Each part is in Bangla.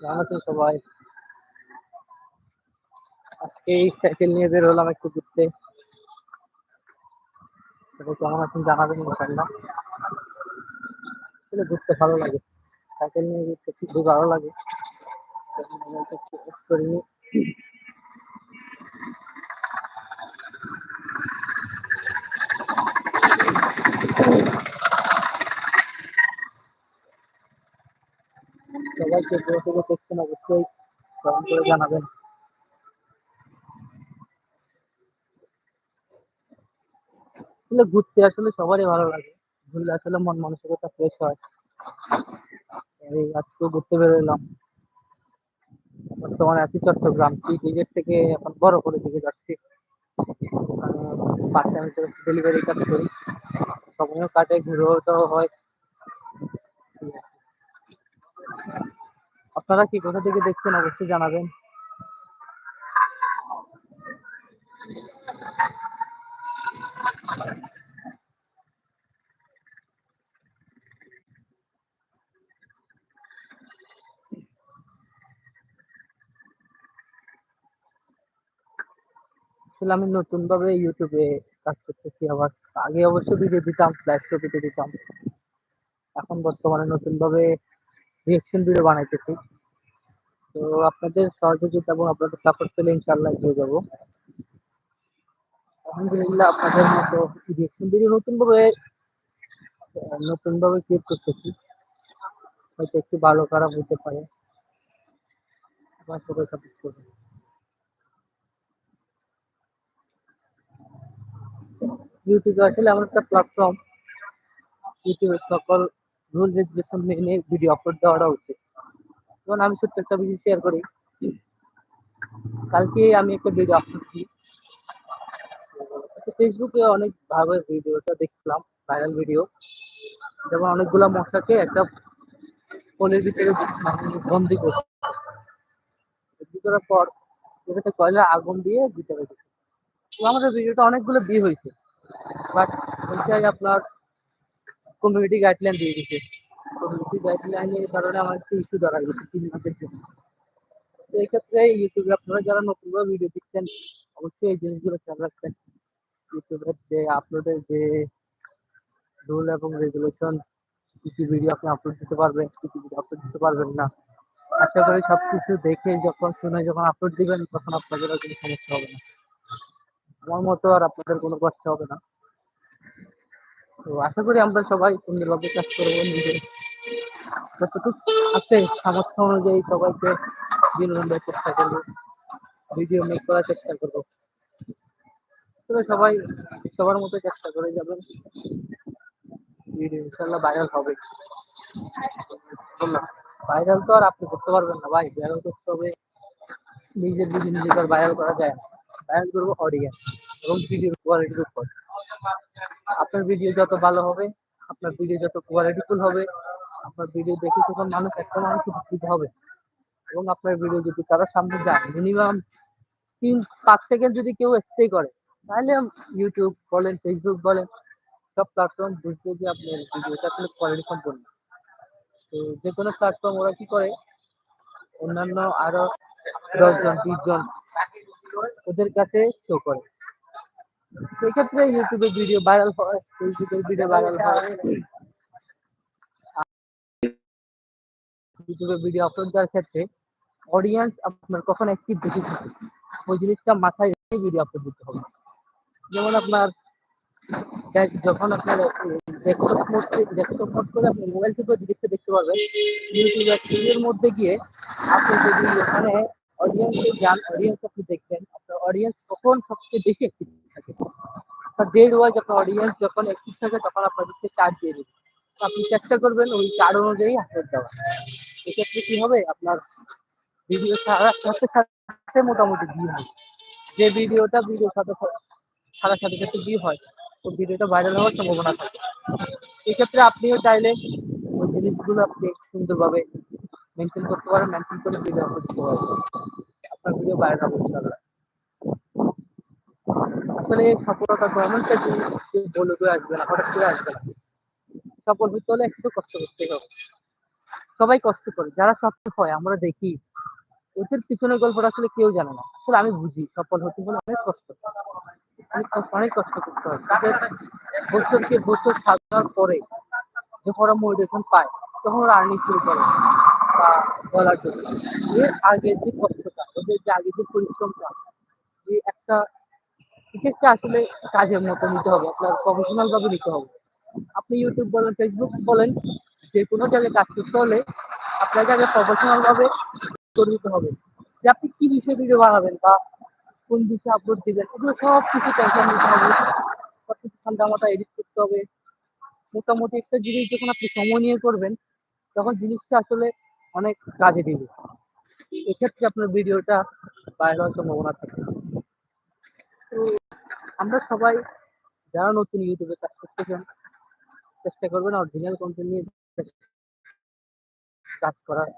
কেমন সবাই। আজকে এই সাইকেল নিয়ে বের হলাম একটু ঘুরতে। সবাই কেমন আছেন জানাবেন ইনশাল্লাহ ঘুরতে ভালো লাগে। সাইকেল নিয়ে ঘুরতে খুবই ভালো লাগে। একটু জানাবেন। আসলে ঘুরতে আসলে সবারই ভালো লাগে। ঘুরলে আসলে মন মানসিকতা ফ্রেশ হয়। এই আজকে ঘুরতে বেরোলাম। বর্তমানে আছি চট্টগ্রাম। টি গেট থেকে এখন বড় করে দিকে যাচ্ছি। ডেলিভারি কাজ করি। সময়ও কাটে, ঘুরেও হয়। আপনারা কি কোথা থেকে দেখছেন? অবশ্যই জানাবেন। আসলে আমি নতুন ভাবে ইউটিউবে কাজ করতেছি আবার। আগে অবশ্য ভিডিও দিতাম লাইভ ছবিতে দিতাম। এখন বর্তমানে নতুন ভাবে রিয়েকশন ভিডিও বানাইতেছি। তো আপনাদের সহযোগিতা এবং আপনাদের সাপোর্ট পেলে ইনশাল্লাহ এগিয়ে যাব। আলহামদুলিল্লাহ আপনাদের মতো ভাবে, নতুন ভাবে ক্রিয়েট করতেছি। হয়তো একটু ভালো খারাপ হতে পারে। সবাই সাপোর্ট করবেন। ইউটিউবে আসলে আমার একটা প্ল্যাটফর্ম ইউটিউবের সকল রুল রেগুলেশন মেনে ভিডিও আপলোড দেওয়াটা উচিত। যেমন আমি ছোট্ট একটা ভিডিও শেয়ার করি। কালকে আমি একটা ভিডিও আপলোড ফেসবুকে অনেক ভাবে ভিডিওটা দেখছিলাম ভাইরাল ভিডিও যেমন অনেকগুলা মশাকে একটা পোলের ভিতরে বন্দি করছে। করার পর এটাতে কয়লা আগুন দিয়ে ভিতরে দিচ্ছে তো আমাদের ভিডিওটা অনেকগুলো ভিউ হয়েছে। বাট ওইটাই আপনার কমিউনিটি গাইডলাইন দিয়ে দিচ্ছে আমার একটু ইস্যু তো এই ক্ষেত্রে ইউটিউবে আপনারা যারা নতুনভাবে ভিডিও অবশ্যই জিনিসগুলো খেয়াল যে আপলোডের যে রুল এবং রেগুলেশন ভিডিও আপনি আপলোড দিতে পারবেন ভিডিও আপলোড দিতে পারবেন না, আশা করি সবকিছু দেখে যখন, শুনে যখন আপলোড দিবেন, তখন আপনাদের কোনো সমস্যা হবে না। আমার মতো আর আপনাদের কোনো কষ্ট হবে না। তো আশা করি আমরা সবাই সুন্দরভাবে কাজ করব নিজের। যতটুকু আছে সামর্থ্য অনুযায়ী সবাইকে বিনোদন দেওয়ার চেষ্টা করব। ভিডিও মেক করার চেষ্টা করব। সবাই সবার মতো চেষ্টা করে যাবেন। ভিডিও ইনশাল্লাহ ভাইরাল হবে। বললাম ভাইরাল তো আর আপনি করতে পারবেন না ভাই ভাইরাল করতে হবে। নিজের ভিডিও নিজেকে ভাইরাল করা যায় না ভাইরাল করব অডিয়েন্স এবং ভিডিওর কোয়ালিটির উপর। আপনার ভিডিও যত ভালো হবে, আপনার ভিডিও যত কোয়ালিটিফুল হবে, আপনার ভিডিও দেখে যখন মানুষ একটা মানুষ উপকৃত হবে। এবং আপনার ভিডিও যদি কারোর সামনে যায় মিনিমাম তিন, পাঁচ সেকেন্ড যদি কেউ স্টে করে, তাহলে ইউটিউব বলেন ফেসবুক বলেন, সব প্ল্যাটফর্ম বুঝবে যে আপনার ভিডিওটা আসলে কোয়ালিটি সম্পন্ন। তো যে কোনো প্ল্যাটফর্ম ওরা কি করে, অন্যান্য আরও দশজন বিশ জন ওদের কাছে শো করে। সেক্ষেত্রে ইউটিউবে ভিডিও ভাইরাল হয় ফেসবুকের ভিডিও ভাইরাল হয়। ইউটিউবে ভিডিও আপলোড দেওয়ার ক্ষেত্রে অডিয়েন্স আপনার কখন অ্যাক্টিভ বেশি থাকে, ওই জিনিসটা মাথায় রেখে ভিডিও আপলোড দিতে হবে। যেমন আপনার যখন আপনার ডেস্কটপ মোড ডেস্কটপ মোড করে আপনি মোবাইল থেকেও জিনিসটা দেখতে পারবেন ইউটিউবে এর মধ্যে গিয়ে আপনি যদি ওখানে অডিয়েন্সে যান অডিয়েন্স আপনি দেখবেন আপনার অডিয়েন্স কখন সবচেয়ে বেশি অ্যাক্টিভ থাকে আপনার ডেড ওয়াইজ আপনার অডিয়েন্স যখন অ্যাক্টিভ থাকে তখন আপনাদেরকে চার্জ দিয়ে দেবে। আপনি চেষ্টা করবেন ওই চার অনুযায়ী আপলোড দেওয়া এক্ষেত্রে কি হবে? আপনার ভিডিও ছাড়ার সাথে সাথে মোটামুটি ভিউ হবে। যে ভিডিওটা ভিডিও সাথে ছাড়ার সাথে সাথে ভিউ হয়, ওই ভিডিওটা ভাইরাল হওয়ার সম্ভাবনা থাকে। এক্ষেত্রে আপনিও চাইলে ওই জিনিসগুলো আপনি সুন্দরভাবে মেনটেন করতে পারেন মেনটেন করে ভিডিও করতে পারবেন আপনার ভিডিও ভাইরাল হবে। ইনশাআল্লাহ আসলে সফলতা তো এমন জিনিস বলে করে আসবে না, হঠাৎ করে আসবে না? সফল হতে হলে একটু কষ্ট করতে হবে। সবাই কষ্ট করে, যারা সফল হয়, আমরা দেখি। ওদের পিছনের গল্পটা আসলে কেউ জানে না। আসলে আমি বুঝি, সফল হতে হলে অনেক কষ্ট। অনেক কষ্ট অনেক কষ্ট করতে হয়। তাদের বছরকে বছর সাজার পরে যখন ওরা মোটিভেশন পায়, তখন ওরা আর্নিং শুরু করে। বা বলার জন্য। এর আগে যে কষ্টটা, ওদের যে আগে যে পরিশ্রমটা, যে একটা একটা আসলে কাজের মতো নিতে হবে, আপনার প্রফেশনাল ভাবে নিতে হবে। আপনি ইউটিউব বলেন ফেসবুক বলেন, যে কোনো জায়গায় কাজ করতে হলে আপনাকে আগে প্রফেশনাল ভাবে করে নিতে হবে। যে আপনি কি বিষয়ে ভিডিও বানাবেন বা কোন বিষয়ে আপলোড দিবেন, এগুলো সব কিছু টেনশন নিতে হবে। সব কিছু ঠান্ডা মাথায় এডিট করতে হবে। মোটামুটি একটা জিনিস যখন আপনি সময় নিয়ে করবেন, তখন জিনিসটা আসলে অনেক কাজে দিবে। এক্ষেত্রে আপনার ভিডিওটা ভাইরাল হওয়ার সম্ভাবনা থাকে। আমরা সবাই যারা নতুন ইউটিউবে কাজ করতেছেন, চেষ্টা করবেন অরিজিনাল কন্টেন্ট নিয়ে কাজ করার।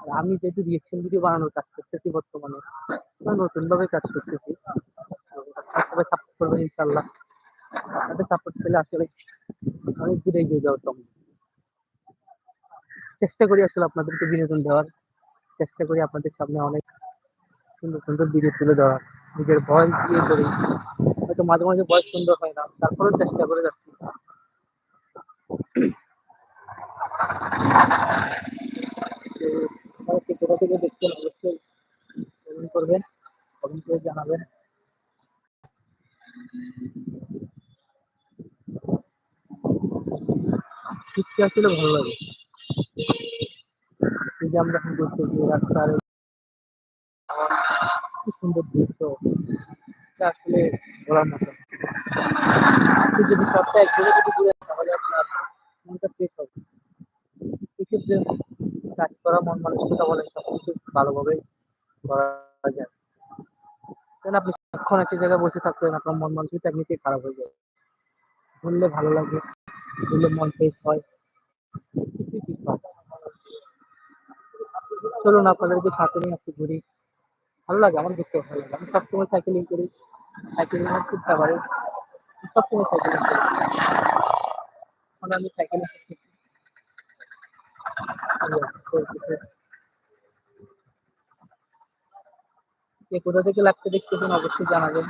আর আমি যেহেতু রিয়েকশন ভিডিও বানানোর কাজ করতেছি বর্তমানে নতুন ভাবে কাজ করতেছি। সবাই সাপোর্ট করবেন ইনশাল্লাহ আপনাদের সাপোর্ট পেলে আসলে অনেক দূরে এগিয়ে যাওয়া সম্ভব চেষ্টা করি আসলে আপনাদেরকে বিনোদন দেওয়ার। চেষ্টা করি আপনাদের সামনে অনেক সুন্দর সুন্দর ভিডিও তুলে দেওয়ার নিজের ভয়েস দিয়ে করি হয়তো মাঝে মাঝে ভয়েস সুন্দর হয় না, তারপরেও চেষ্টা করে যাচ্ছি। কোথা থেকে দেখছেন অবশ্যই কমেন্ট করবেন, কমেন্ট করে জানাবেন। শীতকে আসলে ভালো লাগে। এই যে আমরা এখন গিয়ে রাস্তার কি সুন্দর দৃশ্য। মতো যদি সপ্তাহে একদিনে যদি ঘুরে তাহলে আপনার মনটা ফ্রেশ হবে। কাজ করা, মন মানসিকতা বলেন, সবকিছু ভালোভাবে করা যায়। আপনি সারাক্ষণ একটা জায়গায় বসে আপনার মন মানসিকতা খারাপ হয়ে যায়। ঘুরলে ভালো লাগে, ঘুরলে মন ফ্রেশ হয়। কিছুই ঠিক হয়। চলুন, আপনাদেরকে সাথে নিয়ে একটু ঘুরি। ভালো লাগে, আমার দেখতে ভালো লাগে। আমি সবসময় সাইকেলিং করি। সাইকেলিং এর খুব ফেভারিট সবসময় সাইকেল এখন আমি সাইকেল কোথা থেকে লাগতে দেখতেছেন অবশ্যই জানাবেন।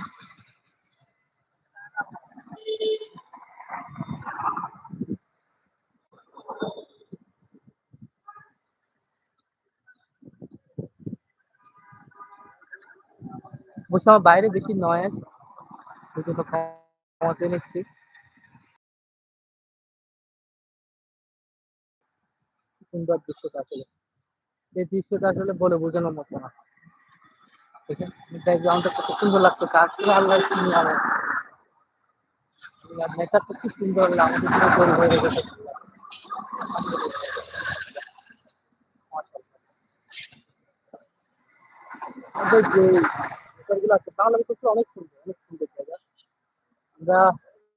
অবশ্য আমার বাইরে বেশি নয়েজ সেজন্য কমাতে নিচ্ছি। সুন্দর দৃশ্যটা আসলে, এই দৃশ্যটা আসলে বলে বোঝানোর মতো না। ব্যাকগ্রাউন্ডটা কত সুন্দর লাগতো গাছগুলো আল্লাহ নেচারটা খুব সুন্দর আমাদের যে ব্যাপারগুলো আছে বাংলাদেশ অনেক সুন্দর অনেক সুন্দর জায়গা আমরা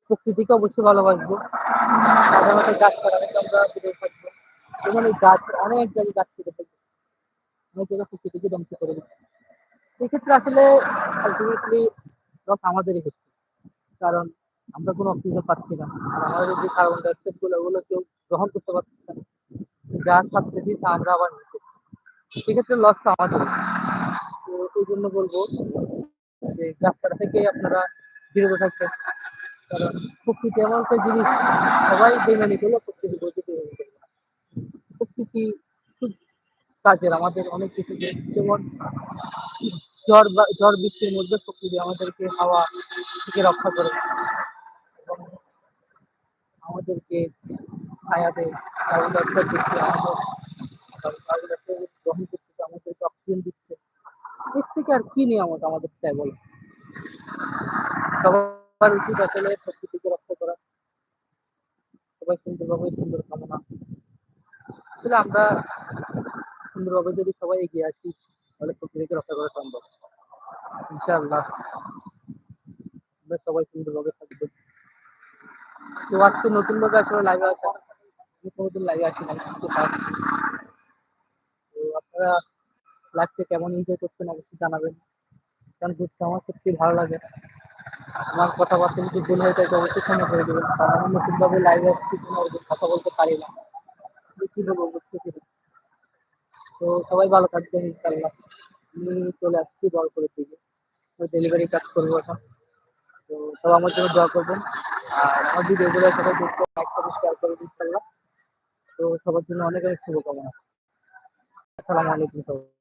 প্রকৃতিকে অবশ্যই ভালোবাসবো। সাধারণত গাছ কাটা আমরা দূরে থাকব। যেমন এই গাছ, অনেক জায়গায় গাছ কেটে ফেলছে। অনেক জায়গায় প্রকৃতিকে ধ্বংস করে দিচ্ছে। সেক্ষেত্রে আসলে আলটিমেটলি লস আমাদেরই হচ্ছে। কারণ আমরা কোনো অক্সিজেন পাচ্ছি না। আর আমাদের যে কার্বন ডাইঅক্সাইডগুলো, ওগুলো কেউ গ্রহণ করতে পারছে না। যা ছাড়তেছি তা আমরা আবার নিচ্ছি সেক্ষেত্রে লসটা আমাদের তো ওই জন্য বলব যে গাছ থেকে আপনারা বিরত থাকবেন। কারণ প্রকৃতি এমন একটা জিনিস, সবাই বেমানি করলে প্রকৃতি বলতে বেমানি প্রকৃতি খুব কাজের, আমাদের অনেক কিছু যেমন ঝড় বা, ঝড় বৃষ্টির মধ্যে প্রকৃতি আমাদেরকে হাওয়া থেকে রক্ষা করে। এবং আমাদেরকে ছায়া দেয় আমাদের কার্বন ডাইঅক্সাইড গ্রহণ করতেছে আমাদেরকে অক্সিজেন দিচ্ছে এর থেকে আর কি নিয়ামত আমাদের চাই বলো? সবার উচিত আসলে প্রকৃতিকে রক্ষা করা। সবাই সুন্দরভাবে সুন্দর কামনা। আসলে আমরা সুন্দরভাবে যদি সবাই এগিয়ে আসি, তাহলে প্রকৃতিকে রক্ষা করা সম্ভব। ইনশাআল্লাহ। আমরা সবাই সুন্দরভাবে থাকব। তো আজকে নতুন ভাবে আসলে লাইভে আসা আমি কোনোদিন লাইভে আসি না আপনারা লাইভটা কেমন এনজয় করছেন অবশ্যই জানাবেন। কারণ ঘুরতে আমার সত্যি ভালো লাগে। আমার কথাবার্তা যদি ভুল হয়ে থাকে অবশ্যই ক্ষমা করে দেবেন। কারণ আমি নতুনভাবে লাইভে আসছি, কোনো কথা বলতে পারি না। কি বলব বুঝতেছি না তো সবাই ভালো থাকবেন ইনশাল্লাহ আমি চলে আসছি বরপুরের দিকে তো ডেলিভারি কাজ করব এখন। তো সবাই আমার জন্য দোয়া করবেন। আর আমার ভিডিওগুলো সবাই দেখতে লাইক করবেন শেয়ার করবেন ইনশাল্লাহ তো সবার জন্য অনেক অনেক শুভকামনা। আসসালামু আলাইকুম সবাই।